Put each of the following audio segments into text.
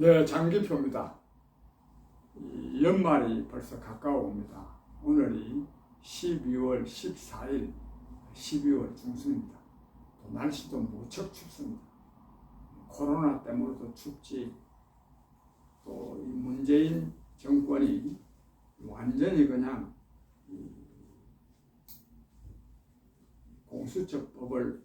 네, 장기표입니다. 이 연말이 벌써 가까워옵니다. 오늘이 12월 14일, 12월 중순입니다. 또 날씨도 무척 춥습니다. 코로나 때문에도 춥지, 또 이 문재인 정권이 완전히 그냥 이 공수처법을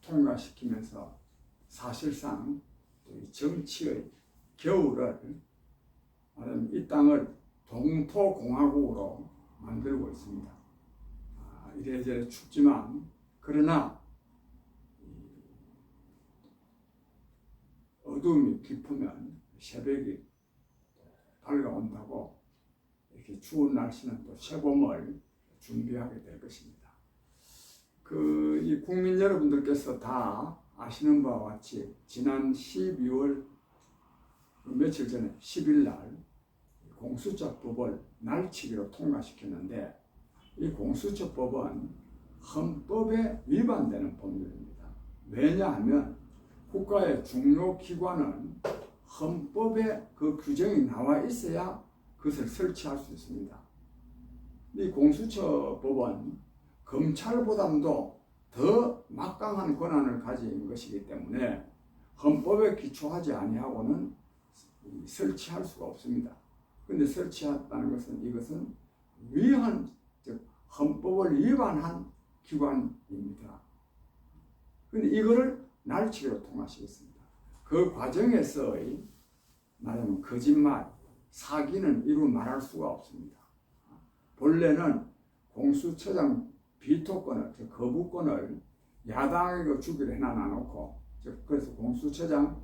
통과시키면서 사실상 정치의 겨울을 이 땅을 동토공화국으로 만들고 있습니다. 아, 이래저래 춥지만 그러나 이 어둠이 깊으면 새벽이 밝아온다고 이렇게 추운 날씨는 또 새봄을 준비하게 될 것입니다. 그 이 국민 여러분들께서 다 아시는 바와 같이 지난 12월 며칠 전에 10일 날 공수처 법을 날치기로 통과시켰는데 이 공수처 법은 헌법에 위반되는 법률입니다. 왜냐하면 국가의 중요 기관은 헌법에 그 규정이 나와 있어야 그것을 설치할 수 있습니다. 이 공수처 법은 검찰보다도 더 막강한 권한을 가진 것이기 때문에 헌법에 기초하지 아니하고는 설치할 수가 없습니다. 근데 설치했다는 것은 이것은 위헌, 즉 헌법을 위반한 기관입니다. 근데 이거를 날치기로 통과시켰습니다. 그 과정에서의 말하면 거짓말, 사기는 이루 말할 수가 없습니다. 본래는 공수처장 비토권을, 즉 거부권을 야당에게 주기로 해놔 놓고, 즉 그래서 공수처장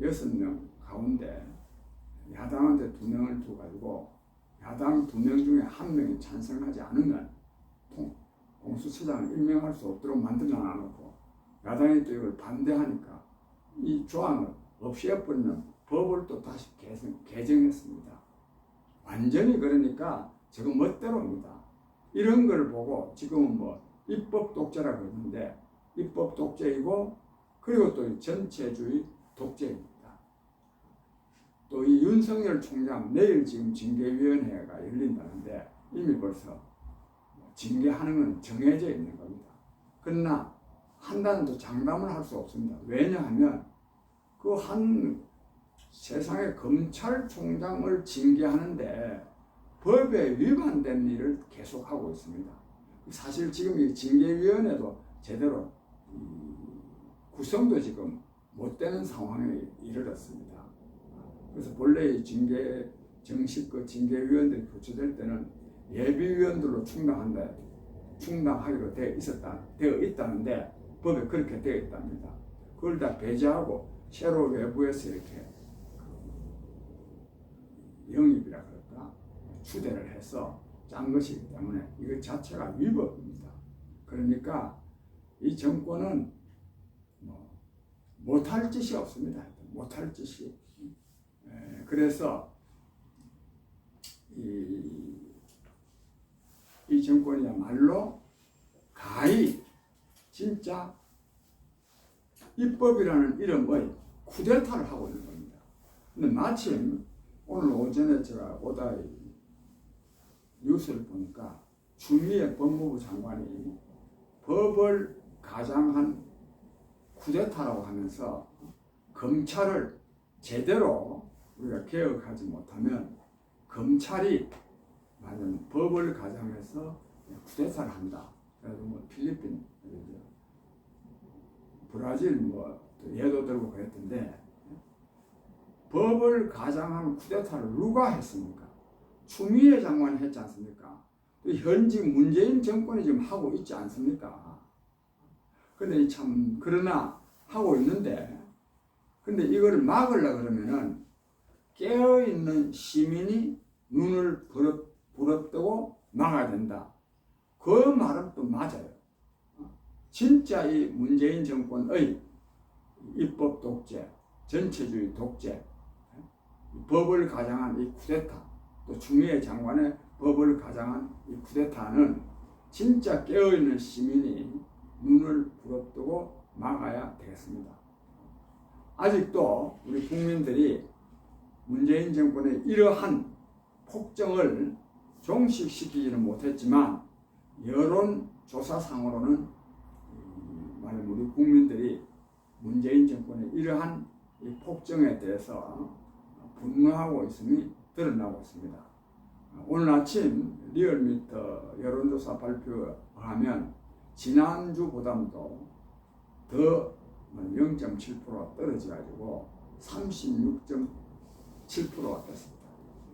여섯 명 가운데 야당한테 두 명을 두가지고 야당 두 명 중에 한 명이 찬성하지 않으면 공수처장을 임명할 수 없도록 만들어 놔놓고 야당이 또 이걸 반대하니까 이 조항을 없애버리는 법을 또 다시 개정, 개정했습니다. 완전히 그러니까 지금 멋대로입니다. 이런 걸 보고 지금은 뭐 입법 독재라 그러는데 입법 독재이고 그리고 또 전체주의 독재입니다. 또 이 윤석열 총장 내일 지금 징계위원회가 열린다는데 이미 벌써 징계하는 건 정해져 있는 겁니다. 그러나 한다는 장담을 할 수 없습니다. 왜냐하면 그 한 세상의 검찰총장을 징계하는데 법에 위반된 일을 계속하고 있습니다. 사실 지금 이 징계위원회도 제대로 구성도 지금 못 되는 상황에 이르렀습니다. 그래서 본래 이 징계 정식 그 징계위원들이 교체될 때는 예비위원들로 충당한다, 충당하기로 되어 있었다, 되어 있다는데 법에 그렇게 되어 있답니다. 그걸 다 배제하고 새로 외부에서 이렇게 그 영입이라 그럴까 추대를 해서 짠 것이기 때문에 이것 자체가 위법입니다. 그러니까 이 정권은 뭐 못할 짓이 없습니다. 못할 짓이. 그래서 이, 이 정권이야말로 가히 진짜 입법이라는 이름의 쿠데타를 하고 있는 겁니다. 근데 마침 오늘 오전에 제가 오다 뉴스를 보니까 추미애 법무부 장관이 법을 가장한 쿠데타라고 하면서 검찰을 제대로 우리가 개혁하지 못하면 검찰이 말하면 법을 가장해서 쿠데타를 한다. 그래서 뭐 필리핀, 브라질 뭐 예도 들고 그랬던데 법을 가장한 쿠데타를 누가 했습니까? 추미애 장관이 했지 않습니까? 또 현직 문재인 정권이 지금 하고 있지 않습니까? 근데 참 그러나 하고 있는데 근데 이거를 막으려 그러면은 깨어있는 시민이 눈을 부릅, 부릅뜨고 막아야 된다. 그 말은 또 맞아요. 진짜 이 문재인 정권의 입법 독재, 전체주의 독재, 법을 가장한 이 쿠데타, 또 추미애 장관의 법을 가장한 이 쿠데타는 진짜 깨어있는 시민이 눈을 부릅뜨고 막아야 되겠습니다. 아직도 우리 국민들이 문재인 정권의 이러한 폭정을 종식시키지는 못했지만 여론 조사상으로는 이 말하면 우리 국민들이 문재인 정권의 이러한 이 폭정에 대해서 분노하고 있음이 드러나고 있습니다. 오늘 아침 리얼미터 여론조사 발표에 하면 지난주보다도 더 0.7%가 떨어져 가지고 36.7%가 됐습니다.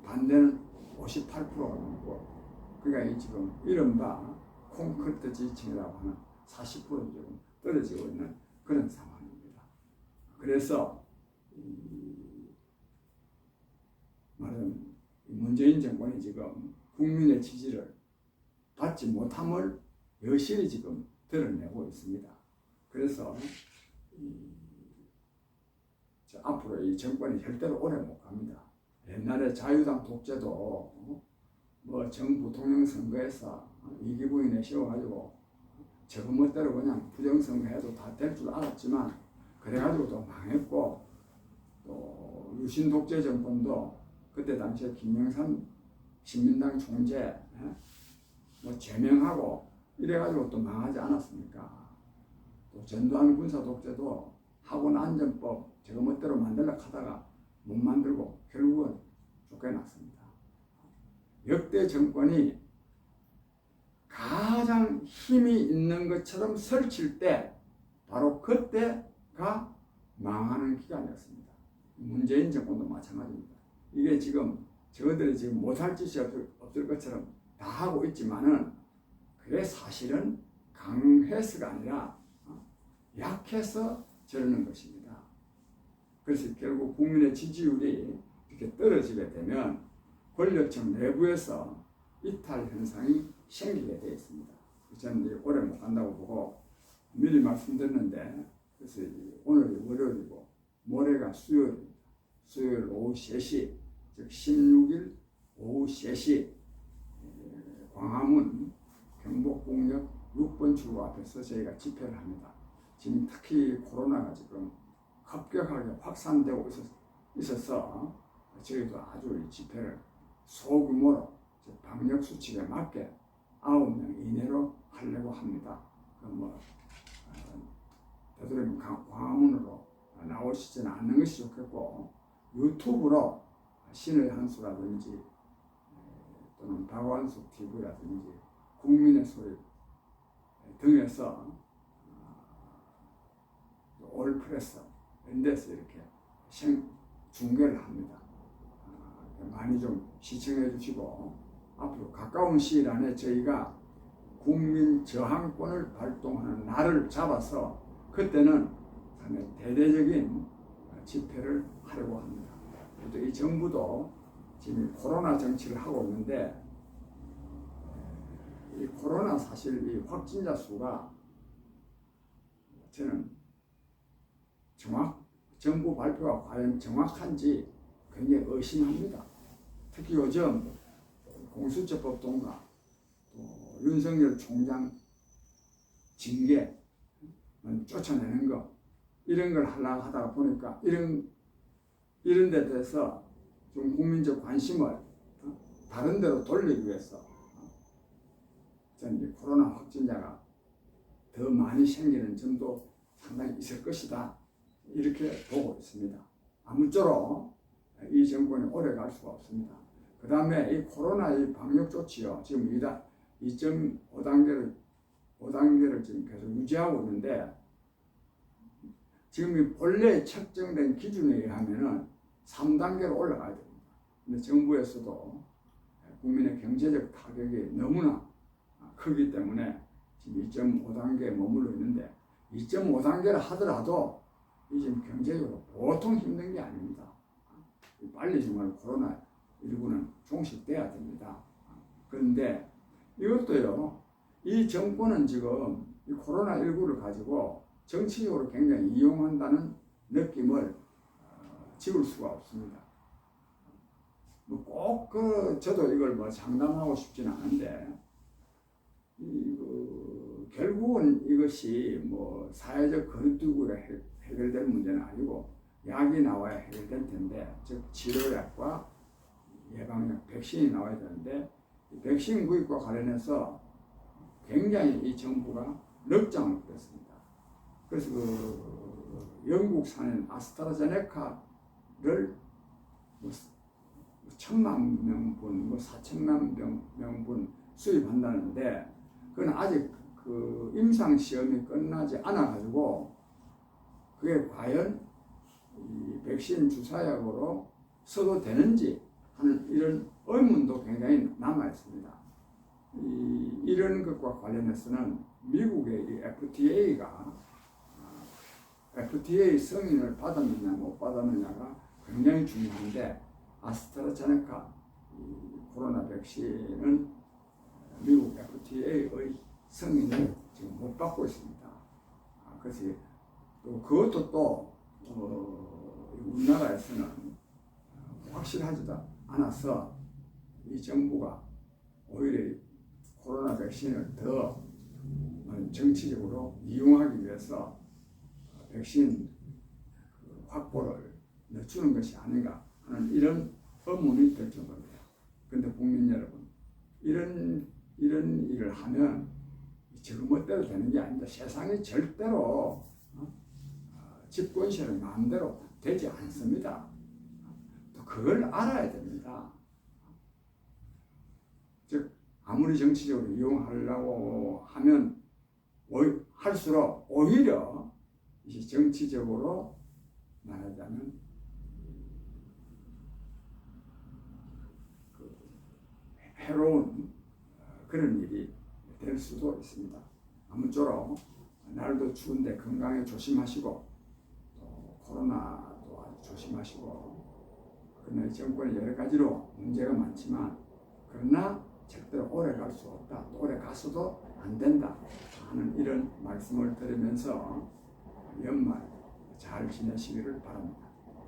반대는 58%가 넘고 그러니까 이 지금 이른바 콘크리트 지층이라고 하는 40% 지금 떨어지고 있는 그런 상황입니다. 그래서 이 말은 문재인 정권이 지금 국민의 지지를 받지 못함을 여실히 지금 드러내고 있습니다. 그래서 앞으로 이 정권이 절대로 오래 못 갑니다. 옛날에 자유당 독재도 어? 뭐 정부 통영 선거에서 이기부인에 씌워가지고 저거 멋대로 그냥 부정선거 해도 다 될 줄 알았지만 그래가지고 또 망했고 또 유신 독재 정권도 그때 당시에 김영삼 신민당 총재 예? 뭐 제명하고 이래가지고 또 망하지 않았습니까? 또 전두환 군사 독재도 학원 안전법 저거 멋대로 만들려 하다가 못 만들고 결국은 쫓겨났습니다. 역대 정권이 가장 힘이 있는 것처럼 설칠 때 바로 그때가 망하는 기간이었습니다. 문재인 정권도 마찬가지입니다. 이게 지금 저들이 지금 못할 짓이 없을, 없을 것처럼 다 하고 있지만은 그게 사실은 강해서가 아니라 어, 약해서 저러는 것입니다. 그래서 결국 국민의 지지율이 이렇게 떨어지게 되면 권력층 내부에서 이탈 현상이 생기게 되어 있습니다. 저는 오래 못 간다고 보고 미리 말씀드렸는데 그래서 오늘이 월요일이고 모레가 수요일입니다. 수요일 오후 3시 즉 16일 오후 3시 광화문 경복궁역 6번 출구 앞에서 저희가 집회를 합니다. 지금 특히 코로나가 지금 급격하게 확산되고 있어서 저희도 아주 이 집회를 소규모로 방역 수칙에 맞게 9명 이내로 하려고 합니다. 그뭐 되도록이면 광화문으로 나오시지는 않는 것이 좋겠고 유튜브로 신의 한수라든지 또는 박완숙 TV라든지 국민의 소리 등에서 올프레스 데서 이렇게 생, 중계를 합니다. 많이 좀 시청해 주시고 앞으로 가까운 시일 안에 저희가 국민 저항권을 발동하는 날을 잡아서 그때는 대대적인 집회를 하려고 합니다. 또 이 정부도 지금 코로나 정치를 하고 있는데 이 코로나 사실 이 확진자 수가 저는 정확 정부 발표가 과연 정확한지 굉장히 의심합니다. 특히 요즘 공수처법 통과, 또 윤석열 총장 징계 쫓아내는 거 이런 걸 하려고 하다가 보니까 이런 이런 데 대해서 좀 국민적 관심을 어, 다른 데로 돌리기 위해서 어, 저는 코로나 확진자가 더 많이 생기는 점도 상당히 있을 것이다 이렇게 보고 있습니다. 아무쪼록 이 정권이 오래 갈 수가 없습니다. 그 다음에 이 코로나 이 방역 조치요. 지금 2.5단계를 5단계를 지금 계속 유지하고 있는데 지금 이 본래 책정된 기준에 의하면은 3단계로 올라가야 됩니다. 근데 정부에서도 국민의 경제적 타격이 너무나 크기 때문에 지금 2.5단계에 머물러 있는데 2.5단계를 하더라도 이 지금 경제적으로 보통 힘든 게 아닙니다. 빨리 정말 코로나 19는 종식돼야 됩니다. 그런데 이것도요, 이 정권은 지금 이 코로나19를 가지고 정치적으로 굉장히 이용한다는 느낌을 어, 지울 수가 없습니다. 뭐꼭그 저도 이걸 뭐 장담하고 싶지는 않은데 이, 그, 결국은 이것이 뭐 사회적 거리두기로 해결될 문제는 아니고 약이 나와야 해결될 텐데 즉 치료약과 예방약 백신이 나와야 되는데 이 백신 구입과 관련해서 굉장히 이 정부가 넉장을 부렸습니다. 그래서 그 영국산인 아스트라제네카를 뭐 천만 명분, 뭐 사천만 명, 명분 수입한다는데 그건 아직 그 임상 시험이 끝나지 않아 가지고 그게 과연 이 백신 주사약으로 써도 되는지 하는 이런 의문도 굉장히 남아 있습니다. 이, 이런 것과 관련해서는 미국의 이 FTA가 FTA 승인을 받았느냐 못 받았느냐가 굉장히 중요한데 아스트라제네카 이 코로나 백신은 미국 FTA의 승인을 지금 못 받고 있습니다. 아, 그래서 또 그것도 또 어, 우리나라에서는 확실하지도 않아서 이 정부가 오히려 이 코로나 백신을 더 정치적으로 이용하기 위해서 백신 그 확보를 늦추는 것이 아닌가 하는 이런 의문이 들 정도입니다. 그런데 국민 여러분, 이런 이런 일을 하면 지금 멋대로 되는 게 아닙니다. 세상이 절대로 집권실은 마음대로 되지 않습니다. 또 그걸 알아야 됩니다. 즉 아무리 정치적으로 이용하려고 하면 오- 할수록 오히려 이 정치적으로 말하자면 그 해로운 어, 그런 일이 될 수도 있습니다. 아무쪼록 날도 추운데 건강에 조심하시고 또 코로나도 아주 조심하시고 그러나 이 정권이 여러 가지로 문제가 많지만 그러나 절대로 오래 갈 수 없다. 또 오래 가서도 안 된다. 하는 이런 말씀을 드리면서 연말 잘 지내시기를 바랍니다.